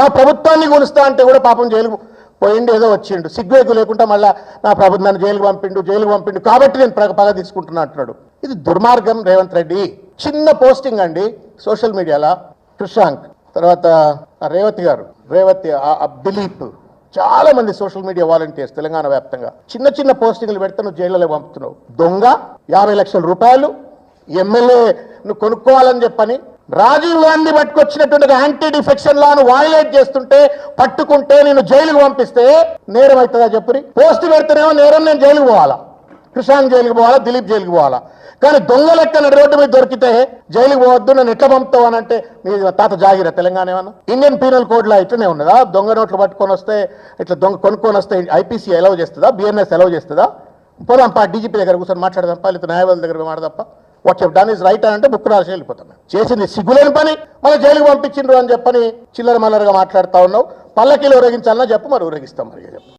నా ప్రభుత్వాన్ని కొలుస్తా అంటే కూడా పాపం జైలుకు పోయిండు ఏదో వచ్చిండు. సిగ్గుకు లేకుండా మళ్ళా నా ప్రభుత్వాన్ని జైలుకు పంపిండు జైలుకు పంపిండు కాబట్టి నేను పగ పగ తీసుకుంటున్నా అంటున్నాడు. ఇది దుర్మార్గం రేవంత్ రెడ్డి. చిన్న పోస్టింగ్ అండి సోషల్ మీడియాలో. కృషాంక్ తర్వాత ఆ రేవతి గారు రేవతి దిలీప్. చాలా మంది సోషల్ మీడియా వాలంటీర్స్ తెలంగాణ వ్యాప్తంగా. చిన్న చిన్న పోస్టింగ్లు పెడితే నువ్వు జైల్లో పంపుతున్నావు. దొంగ యాభై లక్షల రూపాయలు ఎమ్మెల్యే నువ్వు కొనుక్కోవాలని చెప్పని రాజీవ్ గాంధీ పట్టుకొచ్చినటువంటి యాంటీ డిఫెక్షన్ లాను వాయిలేట్ చేస్తుంటే పట్టుకుంటే నేను జైలుకు పంపిస్తే నేరం అవుతుందా చెప్పురి పోస్ట్ పెడితేనేమో నేరం నేను జైలుకు పోవాలా? కృషాంక్ జైలుకి పోవాలా? దిలీప్ జైలుకి పోవాలా? కానీ దొంగ లెక్క రోడ్డు మీద దొరికితే జైలుకి పోవద్దు నన్ను ఎట్లా పంపుతావు అని అంటే మీ తాత జాగిరా తెలంగాణ ఏమన్నా? ఇండియన్ పీనల్ కోడ్లో ఇట్లనే ఉన్నదా? దొంగ నోట్లు పట్టుకొని వస్తే ఇట్లా దొంగ కొనుక్కొని వస్తే ఐపీసీ ఎలవ్ చేస్తుందా? బిఎన్ఎస్ ఎలవ్ చేస్తుందా? పోదాంపా డీజీపీ దగ్గర కూర్చొని మాట్లాడదాంపా లేదా న్యాయవాదుల దగ్గర మాట్లాడదాంపా వాట్ చెప్ డన్ ఇస్ రైట్ అని అంటే బుక్ రాసి వెళ్ళిపోతాం చేసింది సిగ్గులేని పని మన జైలుకి పంపించిండ్రు అని చెప్పని చిల్లర మల్లరగా మాట్లాడుతా ఉన్నావు. పల్లకీలు ఊరేగించాలన్నా చెప్పు మరి ఊరేగిస్తాం మరి చెప్పు.